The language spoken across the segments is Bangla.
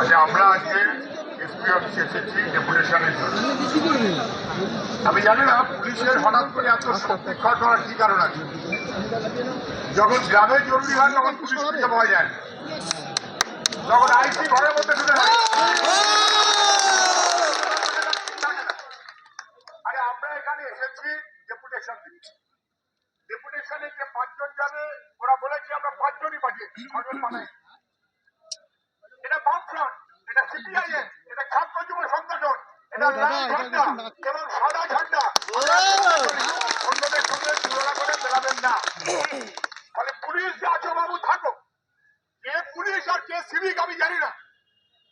আচ্ছা আমরা আজকে ডেপুটেশনের জন্য। আমি জানি না, পুলিশের হঠাৎ করে এত সত্যিকার করার কি কারণ আছে? যখন গ্রামে জরুরি হয়, তখন পুলিশ পাওয়া যায় যখন আইসি ঘরের মধ্যে থাকে আরে আমরা এখানে এসেছি ডেপুটেশন দিচ্ছি ডেপুটেশনে যে পাঁচজন যাবে ওরা বলেছে আমরা পাঁচজনই পাঠিয়েছি ছজন পাঠাই এটা বামফ্রন্ট এটা সিপিআইএম এটা ছাত্র যুব সংগঠন এটা লাল ঝান্ডা এবং সাদা ঝান্ডা। অন্যদের সঙ্গে তুলনা করে মেলাবেন না। ফলে পুলিশ যে আছো বাবু থাকো। কে পুলিশ আর কে সিভিক আমি জানি না।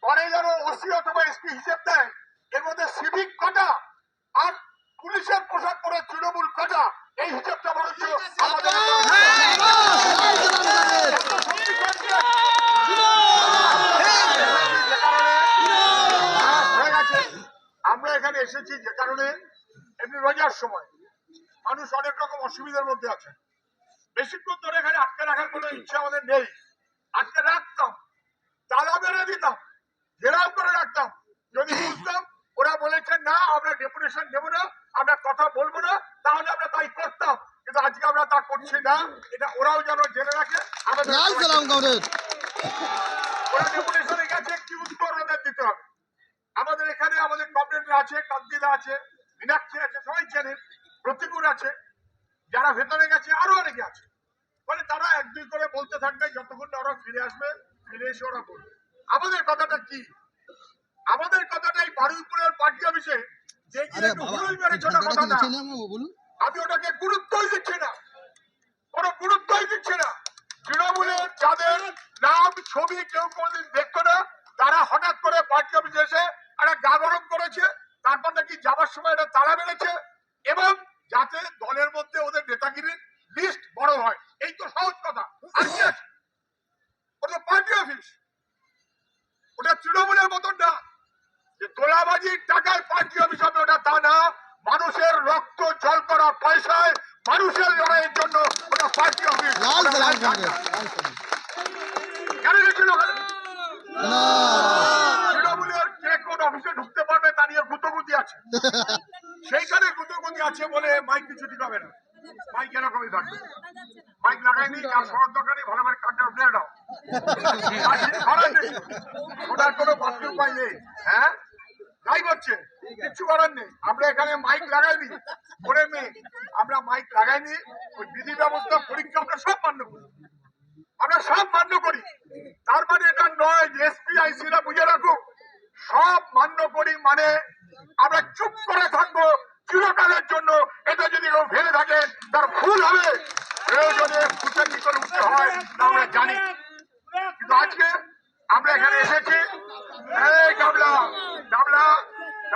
পরে যেন ওসি অথবা এসপি হিসেব দেয় এর মধ্যে সিভিক কাটা আর পুলিশের পোশাক পরে তৃণমূল কাটা। এই হিসেবটা বরঞ্চ আমাদের আমরা এখানে এসেছি যে কারণে এমনি রোজার সময় মানুষ অনেক রকম অসুবিধার মধ্যে আছে। বেশিক্ষণ ধরে এখানে আটকে রাখার কোনো ইচ্ছা আমাদের নেই। আটকে রাখতাম তালা মেরে দিতাম ঘেরাও করে রাখতাম যদি বুঝতাম ওরা বলেছে না আমরা ডেপুটেশন নেব না আমরা কথা বলব না তাহলে আমরা তাই করতাম। কিন্তু আজকে আমরা তা করছি না। এটা ওরাও যেন জেনে রাখে আমাদের লাল সালাম কমরেড। ওরা ডেপুটেশনে গেছে কি উত্তর ওদের দিতে হবে? আমাদের এখানে আমাদের কমরেডরা আছে কান্দিদা আছে মীনাক্ষী আছে সবাই চেনেন প্রতিকুর আছে। যারা ভেতরে গেছে আরও অনেকে আছে। ফলে তারা এক দুই করে বলতে থাকবে যতক্ষণ ওরা ফিরে আসবে ফিরে এসে ওরা বলবে। আমাদের কথাটা কি? আমাদের কথাটা এই বারুইপুরের পার্টি অফিসে যে কিনা একটু কথা না আমি ওটাকে গুরুত্বই দিচ্ছি না। কোনো গুরুত্বই দিচ্ছি না। তৃণমূলের যাদের নাম ছবি কেউ কোনোদিন দেখতো না তারা হঠাৎ করে পার্টি অফিসে এসে একটা গা গরম করেছে তারপর নাকি যাবার সময় একটা তালা মেরেছে এবং যাতে দলের মধ্যে ওদের নেতাগিরির লিস্ট বড় হয়। এই তো সহজ কথা। আর কি আছে? ওটা পার্টি অফিস। ওটা যে তোলাবাজির টাকায় পার্টি অফিস হবে ওটা তা না। মানুষের রক্ত জল করা পয়সায় মানুষের লড়াইয়ের জন্য ওটা পার্টি অফিস। কেন গেছিল তৃণমূলের কে কোন অফিসে ঢুকতে পারবে তা নিয়ে গুতগুতি আছে। সেইখানে গুতগুতি আছে বলে মাইক কিছু হবে না। মাইক এরকমই থাকবে। মাইক লাগাইনি আর সবার দোকানে ভালো করে কিছু করার নেই। ওটার কোনো বাকি উপায় নেই। হ্যাঁ? তাই করছে। কিচ্ছু করার নেই। আমরা এখানে মাইক লাগাইনি। করে মেয়ে আমরা মাইক লাগাইনি। ওই বিধি ব্যবস্থা পরীক্ষা আমরা সব মান্য করি। আমরা সব মান্য করি। তার মানে এটা নয় যে এসপি আইসিরা বুঝে রাখুক। সব মান্য করি মানে আমরা চুপ করে থাকব চিরকালের জন্য। এটা যদি কেউ ভেবে থাকে তার ভুল হবে। প্রয়োজনে ফুটে কি করে উঠতে হয় তা আমরা জানি। কিন্তু আজকে আমরা এখানে এসেছি। এই গামলা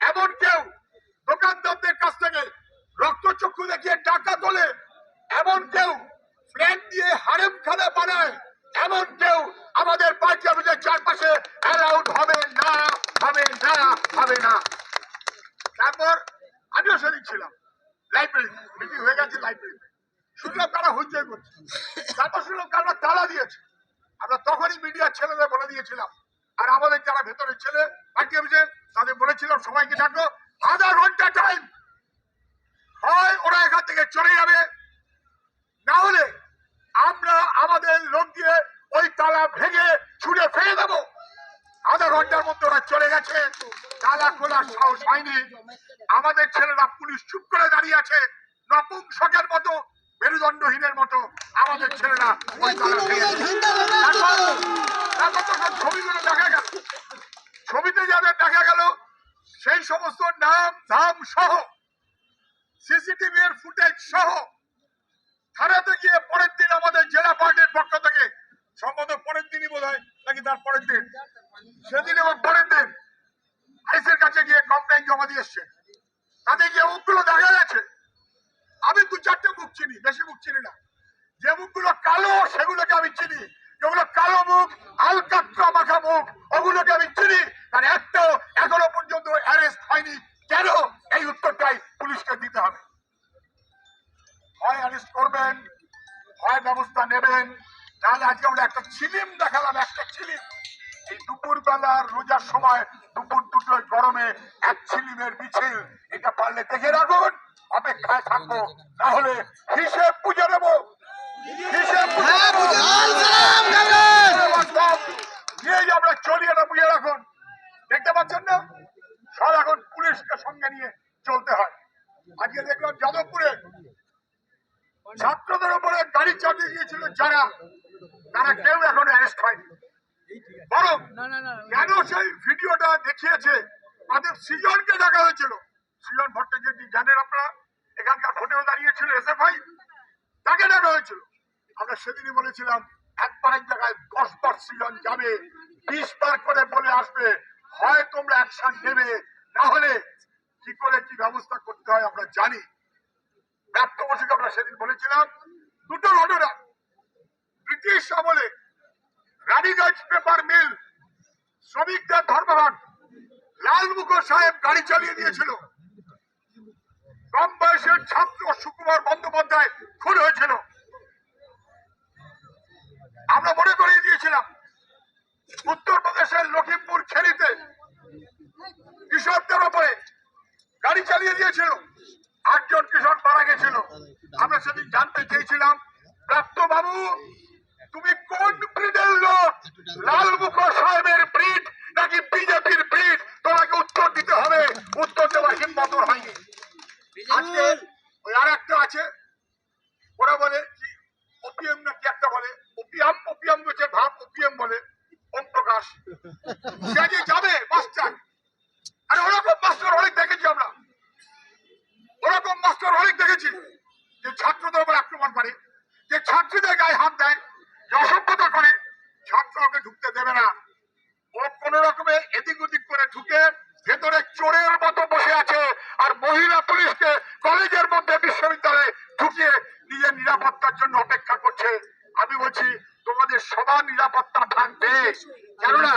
এমন কেউ দোকানদারদের কাছ থেকে রক্তচক্ষু দেখিয়ে টাকা তোলে, এমন কেউ ফ্ল্যাট দিয়ে হারেম খানা বানায়, এমন কেউ আমাদের পার্টি অফিসের চারপাশে অ্যালাউড হবে না হবে না হবে না। তারপর আমিও সেদিন ছিলাম লাইব্রেরি মিটিং হয়ে গেছে লাইব্রেরিতে শুনলাম তারা হইচই করছে। তারপর শুনলাম তারা তালা দিয়েছে। আমরা তখনই মিডিয়ার ছেলেদের বলে দিয়েছিলাম, আর আমাদের যারা ভেতরে ছেলে, পার্টি অফিসে তাদের বলেছিলাম সবাইকে ডাকো আধা ঘণ্টা টাইম হয় ওরা এখান থেকে চলে যাবে। না হলে আমরা আমাদের লোক দিয়ে ওই তালা ভেঙে ছুঁড়ে ফেলে দেবো। আধা ঘণ্টার মধ্যে ওরা চলে গেছে। তালা খোলার সাহস হয়নি। আমাদের ছেলেরা পুলিশ চুপ করে দাঁড়িয়ে আছে নপুংসকের মতো মেরুদণ্ডহীনের মতো। আমাদের ছেলেরা ওই তালা ভেঙে ছবিগুলো দেখা গেল। ছবিতে যাদের দেখা গেল, সেই সমস্ত নাম, ধাম সহ সিসিটিভি এর ফুটেজ সহ থানাতে গিয়ে পরের দিন আমাদের জেলা পার্টির পক্ষ থেকে, সম্ভবত পরের দিনই বোধ হয় নাকি তার পরের দিন? সেদিন এবং পরের দিন, আইসের কাছে গিয়ে কমপ্লেন জমা দিয়ে এসছে। ছিলিম দেখালাম একটা ছিলিম। এই দুপুর বেলার রোজার সময় দুপুর দুটোর গরমে এক ছিলিমের মিছিল। এটা পারলে দেখে রাখুন অপেক্ষায় থাকব। তাহলে হিসেব বুঝে নেব। হিসেব বুঝে হ্যাঁ, নিয়েই আমরা চলি এটা বুঝে রাখুন। দেখতে পাচ্ছেন না? সব এখন পুলিশকে সঙ্গে নিয়ে চলতে হয়। আজকে দেখলাম যাদবপুরে ছাত্রদের উপরে গাড়ি চালিয়ে গিয়েছিল যারা। তারা কেউ এখন অ্যারেস্ট হয়নি। বরং কেন সেই ভিডিওটা দেখিয়েছে? তাদের সৃজনকে দেখা হয়েছিল। সৃজন ভট্টাচার্য জানেন আপনারা? এখানকার ভোটেও দাঁড়িয়েছিল এসএফআই। তাকে ডাকা হয়েছিল। আমরা সেদিনই বলেছিলাম একবার এক জায়গায় দশ বার সৃজন যাবে বিশ বার করে বলে আসবে। হয় তোমরা অ্যাকশন নেবে না হলে কি করে কি ব্যবস্থা করতে হয় আমরা জানি। ব্যর্থ বসুকে আমরা সেদিন বলেছিলাম দুটো ঘটনা পেপার শ্রমিকদের ধর্মঘট। লাল মুখো সাহেব গাড়ি চালিয়ে দিয়েছিল। কম বয়সের ছাত্র সুকুমার বন্দ্যোপাধ্যায় খুন হয়েছিল। আমরা মনে করিয়ে দিয়েছিলাম, উত্তরপ্রদেশের লখিমপুর খেলিতে কৃষকদের ওপরে গাড়ি চালিয়ে দিয়েছিল। আটজন কৃষক মারা গেছিল। আমরা সেদিন জানতে চেয়েছিলাম, প্রাপ্ত বাবু তুমি কোন ব্রিডের লোক? লাল মুখো সাহেবের ব্রিড নাকি বিজেপির ব্রিড? তোমাকে উত্তর দিতে হবে। উত্তর দেওয়ার হিম্মত হয়নি। আজকে ওই আর একটা আছে ওরা বলে কি ওপিএম না কি একটা বলে ওপিয়াম ওপিয়াম বলছে ভাব ওপিএম বলে ওম প্রকাশ সে যে যাবে মাস্টার আরে ওরকম মাস্টার অনেক দেখেছি আমরা ওরকম মাস্টার অনেক দেখেছি যে ছাত্রদের উপর আক্রমণ করে যে ছাত্রীদের গায়ে হাত দেয় যে অসভ্যতা করে ছাত্রকে ঢুকতে দেবে না ও কোন রকমে এদিক ওদিক করে ঢুকে ভেতরে চোরের মতো বসে আছে আর মহিলা পুলিশকে কলেজের মধ্যে বিশ্ববিদ্যালয়ে ঢুকিয়ে নিজের নিরাপত্তার জন্য অপেক্ষা করছে। আমি বলছি, তোমাদের সবার নিরাপত্তা থাকবে। কেননা,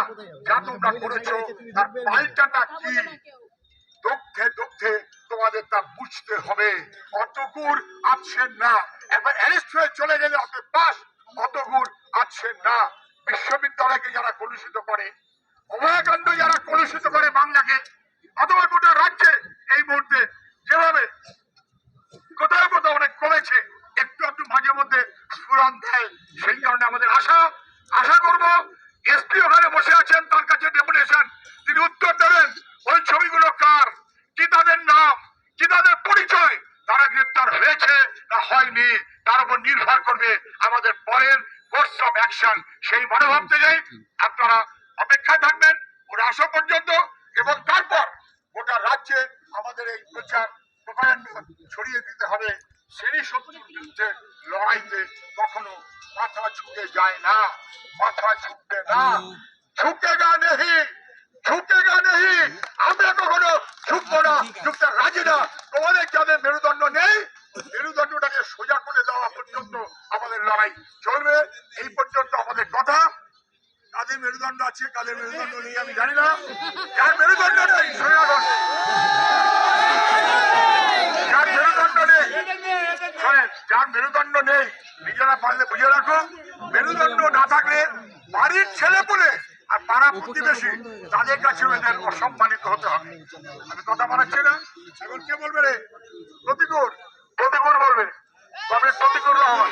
যা তোমরা করেছ, তার পাল্টাটা কি? দুঃখে দুঃখে তোমাদের তা বুঝতে হবে। অতগুর আছেন না। একবার অ্যারেস্ট হয়ে চলে গেলে অত পাস, অতগুর আছেন না। বিশ্ববিদ্যালয়কে যারা কলুষিত করে, অভয়াকাণ্ড যারা কলুষিত করে বাংলাকে, অথবা গোটা রাজ্যে, এই মুহূর্তে যেভাবে কোথাও কোথাও অনেক কমেছে একটু একটু মাঝে মধ্যে স্ফুরন দেয়। সেই কারণে আমাদের আশা আশা করব এসপি ওখানে বসে আছেন, তার কাছে ডেপুটেশন তিনি উত্তর দেবেন, ওই ছবিগুলো কার? কি তাদের নাম? কি তাদের পরিচয়? তারা গ্রেপ্তার হয়েছে না হয়নি? তার উপর নির্ভর করবে আমাদের পরের কোর্স অফ অ্যাকশন সেই মনোভাব থেকেই আপনারা অপেক্ষায় থাকবেন, ওরা আসা পর্যন্ত, এবং তারপর গোটা রাজ্যে আমাদের এই প্রচার প্রোপাগান্ডা ছড়িয়ে দিতে হবে। সেই শত্রুর বিরুদ্ধে লড়াইতে কখনো মাথা ঝুঁকে যায় না, মাথা ঝুঁকবে না। ঝুঁকেগা নেহি ঝুঁকেগা নেহি। আমরা কখনো ঝুঁকবো না ঝুঁকতে রাজি না। তোমাদের যাদের মেরুদণ্ড নেই? মেরুদণ্ডটাকে সোজা করে দেওয়া পর্যন্ত আমাদের লড়াই চলবে। এই পর্যন্ত আমাদের কথা। কাদের মেরুদণ্ড আছে, কাদের মেরুদণ্ড নেই, আমি জানি না। যার মেরুদণ্ড নেই? সোজা। যার মেরুদণ্ড নেই? মেরুদণ্ড নেই। নিজেরা পারলে বুঝে রাখো, মেরুদণ্ড না থাকলে বাড়ির ছেলে পুলে আর পাড়া প্রতিবেশী তাদের কাছে এদের অসম্মানিত হতে হবে। আমি কথা বানাচ্ছি না। এখন কে বলবে রে? প্রতিকূল। প্রতিকূল বলবে। তবে প্রতিকূল রহমান